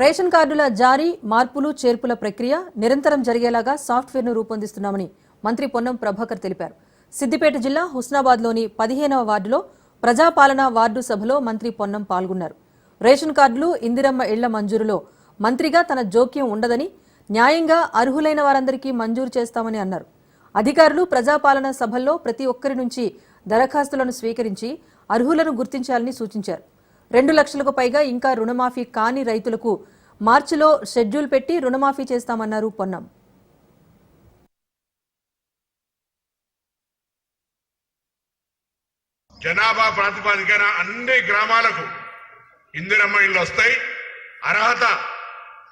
Ration కార్డుల జారీ మార్పులు చేర్పుల ప్రక్రియ నిరంతరం జరిగేలాగా సాఫ్ట్వేర్ను రూపొందిస్తున్నామని మంత్రి పొన్నం ప్రభాకర్ తెలిపారు. సిద్దిపేట జిల్లా హుస్నాబాద్లోని పదిహేనవ వార్డులో ప్రజాపాలన వార్డు సభలో మంత్రి పొన్నం పాల్గొన్నారు. రేషన్ కార్డులు ఇందిరమ్మ ఇళ్ళ మంజూరులో మంత్రిగా తన జోక్యం ఉండదని న్యాయంగా అర్హులైన వారందరికీ మంజూరు చేస్తామని అన్నారు. అధికారులు ప్రజాపాలన సభల్లో ప్రతి ఒక్కరి నుంచి దరఖాస్తులను స్వీకరించి అర్హులను గుర్తించాలని సూచించారు. రెండు లక్షలకు పైగా ఇంకా రుణమాఫీ కాని రైతులకు మార్చిలో షెడ్యూల్ పెట్టి రుణమాఫీ చేస్తామన్నారు పొన్నం. జనాభా ప్రాతిపదికన అన్ని గ్రామాలకు ఇందిరమ్మ ఇళ్ళు వస్తాయి. అర్హత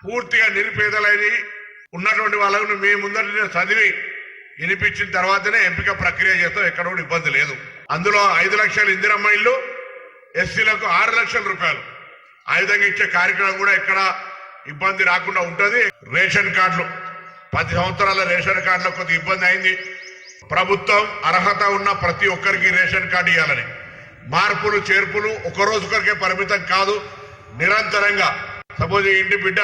పూర్తిగా నిరుపేదలైన ఉన్నటువంటి వాళ్ళను మేము ముందర చదివి వినిపించిన తర్వాతనే ఎంపిక ప్రక్రియ చేస్తాం. ఎక్కడ కూడా ఇబ్బంది లేదు. అందులో ఐదు లక్షల ఇందిరమ్మ ఇళ్ళు ఎస్సీలకు ఆరు లక్షల రూపాయలు. ఆ విధంగా ఇచ్చే కార్యక్రమం కూడా ఇక్కడ ఇబ్బంది రాకుండా ఉంటుంది. రేషన్ కార్డులు. పది సంవత్సరాల రేషన్ కార్డులో కొద్దిగా ఇబ్బంది అయింది. ప్రభుత్వం అర్హత ఉన్న ప్రతి ఒక్కరికి రేషన్ కార్డు ఇవ్వాలని. మార్పులు చేర్పులు ఒక పరిమితం కాదు. నిరంతరంగా. సపోజ్ ఇంటి బిడ్డ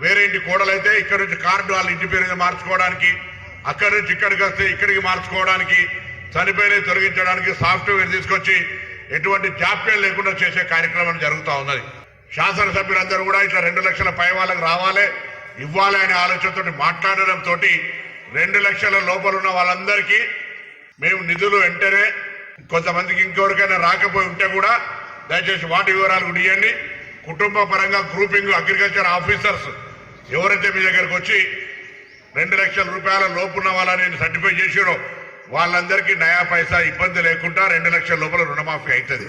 వేరే ఇంటి కోడలైతే ఇక్కడ నుంచి కార్డు వాళ్ళ ఇంటి పేరు మార్చుకోవడానికి అక్కడి నుంచి ఇక్కడికి వస్తే ఇక్కడికి మార్చుకోవడానికి చనిపోయిన తొలగించడానికి సాఫ్ట్వేర్ తీసుకొచ్చి ఎటువంటి జాప్యం లేకుండా చేసే కార్యక్రమం జరుగుతూ ఉన్నది. శాసనసభ్యులందరూ కూడా ఇట్లా రెండు లక్షల పై వాళ్ళకి రావాలి ఇవ్వాలి అనే ఆలోచనతో మాట్లాడడం తోటి రెండు లక్షల లోపల ఉన్న వాళ్ళందరికీ మేము నిధులు వెంటనే కొంతమందికి ఇంకెవరికైనా రాకపోయి ఉంటే కూడా దయచేసి వాటి వివరాలు కూడా ఇవ్వండి కుటుంబ పరంగా గ్రూపింగ్ అగ్రికల్చర్ ఆఫీసర్స్ ఎవరైతే మీ దగ్గరకు వచ్చి రెండు లక్షల రూపాయల లోపున్న వాళ్ళని సర్టిఫై చేసిరో వాళ్ళందరికీ నయా పైసా ఇబ్బంది లేకుండా రెండు లక్షల లోపల రుణమాఫీ అవుతుంది.